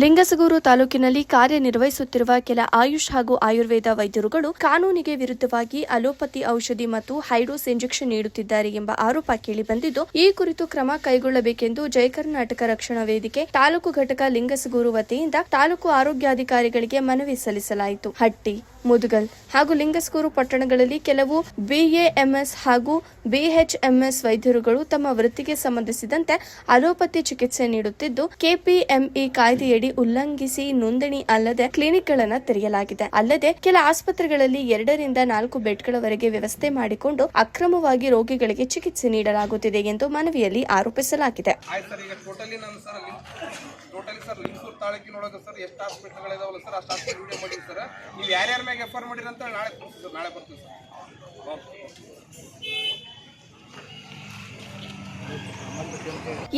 ಲಿಂಗಸಗೂರು ತಾಲೂಕಿನಲ್ಲಿ ಕಾರ್ಯನಿರ್ವಹಿಸುತ್ತಿರುವ ಕೆಲ ಆಯುಷ್ ಹಾಗೂ ಆಯುರ್ವೇದ ವೈದ್ಯರುಗಳು ಕಾನೂನಿಗೆ ವಿರುದ್ಧವಾಗಿ ಅಲೋಪತಿ ಔಷಧಿ ಮತ್ತು ಹೈಡೋಸ್ ಇಂಜೆಕ್ಷನ್ ನೀಡುತ್ತಿದ್ದಾರೆ ಎಂಬ ಆರೋಪ ಕೇಳಿಬಂದಿದ್ದು ಈ ಕುರಿತು ಕ್ರಮ ಕೈಗೊಳ್ಳಬೇಕೆಂದು ಜಯ ಕರ್ನಾಟಕ ರಕ್ಷಣಾ ವೇದಿಕೆ ತಾಲೂಕು ಘಟಕ ಲಿಂಗಸಗೂರು ವತಿಯಿಂದ ತಾಲೂಕು ಆರೋಗ್ಯಾಧಿಕಾರಿಗಳಿಗೆ ಮನವಿ ಸಲ್ಲಿಸಲಾಯಿತು. ಹಟ್ಟಿ ಮುದುಗಲ್ ಹಾಗೂ ಲಿಂಗಸ್ಕೂರು ಪಟ್ಟಣಗಳಲ್ಲಿ ಕೆಲವು ಬಿಎಎಂಎಸ್ ಹಾಗೂ ಬಿಎಚ್ಎಂಎಸ್ ವೈದ್ಯರುಗಳು ತಮ್ಮ ವೃತ್ತಿಗೆ ಸಂಬಂಧಿಸಿದಂತೆ ಅಲೋಪತಿ ಚಿಕಿತ್ಸೆ ನೀಡುತ್ತಿದ್ದು, ಕೆಪಿಎಂಇ ಕಾಯ್ದೆಯಡಿ ಉಲ್ಲಂಘಿಸಿ ನೋಂದಣಿ ಅಲ್ಲದೆ ಕ್ಲಿನಿಕ್ಗಳನ್ನು ತೆರೆಯಲಾಗಿದೆ. ಅಲ್ಲದೆ ಕೆಲ ಆಸ್ಪತ್ರೆಗಳಲ್ಲಿ ಎರಡರಿಂದ ನಾಲ್ಕು ಬೆಡ್ಗಳವರೆಗೆ ವ್ಯವಸ್ಥೆ ಮಾಡಿಕೊಂಡು ಅಕ್ರಮವಾಗಿ ರೋಗಿಗಳಿಗೆ ಚಿಕಿತ್ಸೆ ನೀಡಲಾಗುತ್ತಿದೆ ಎಂದು ಮನವಿಯಲ್ಲಿ ಆರೋಪಿಸಲಾಗಿದೆ. ಟೋಟಲಿ ಸರ್ ಲಿಂಗಸೂರು ಸರ್ ಎಷ್ಟು ಹಾಸ್ಪಿಟಲ್ಗಳಿದಾವಲ್ಲ ಸರ್, ಅಷ್ಟು ಹಾಸ್ಪಿಟಲ್ ಮಾಡಿವಿ ಸರ್. ನೀವು ಯಾರ್ಯಾರ ಮ್ಯಾಗ ಎಫ್ ಆರ್ ಮಾಡಿರಿ ಅಂತ ನಾಳೆ ನಾಳೆ ಬರ್ತೀನಿ ಸರ್. ಓಕೆ.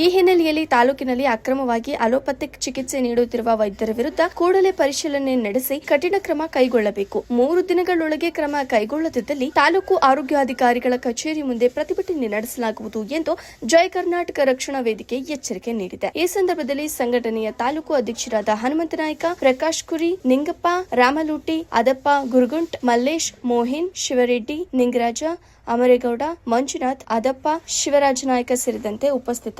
ಈ ಹಿನ್ನೆಲೆಯಲ್ಲಿ ತಾಲೂಕಿನಲ್ಲಿ ಅಕ್ರಮವಾಗಿ ಅಲೋಪಥಿಕ್ ಚಿಕಿತ್ಸೆ ನೀಡುತ್ತಿರುವ ವೈದ್ಯರ ವಿರುದ್ಧ ಕೂಡಲೇ ಪರಿಶೀಲನೆ ನಡೆಸಿ ಕಠಿಣ ಕ್ರಮ ಕೈಗೊಳ್ಳಬೇಕು. ಮೂರು ದಿನಗಳೊಳಗೆ ಕ್ರಮ ಕೈಗೊಳ್ಳದಿದ್ದಲ್ಲಿ ತಾಲೂಕು ಆರೋಗ್ಯಾಧಿಕಾರಿಗಳ ಕಚೇರಿ ಮುಂದೆ ಪ್ರತಿಭಟನೆ ನಡೆಸಲಾಗುವುದು ಎಂದು ಜಯ ಕರ್ನಾಟಕ ರಕ್ಷಣಾ ವೇದಿಕೆ ಎಚ್ಚರಿಕೆ ನೀಡಿದೆ. ಈ ಸಂದರ್ಭದಲ್ಲಿ ಸಂಘಟನೆಯ ತಾಲೂಕು ಅಧ್ಯಕ್ಷರಾದ ಹನುಮಂತನಾಯ್ಕ ಪ್ರಕಾಶ್ ಕುರಿ, ನಿಂಗಪ್ಪ, ರಾಮಲೂಟಿ, ಅದಪ್ಪ, ಗುರುಗುಂಟ್, ಮಲ್ಲೇಶ್, ಮೋಹಿನ್, ಶಿವರೆಡ್ಡಿ, ನಿಂಗರಾಜ, ಅಮರೇಗೌಡ, ಮಂಜುನಾಥ್, ಅದಪ್ಪ, ಶಿವರಾಜ ನಾಯ್ಕ ಸೇರಿದಂತೆ ಉಪಸ್ಥಿತರಿದ್ದರು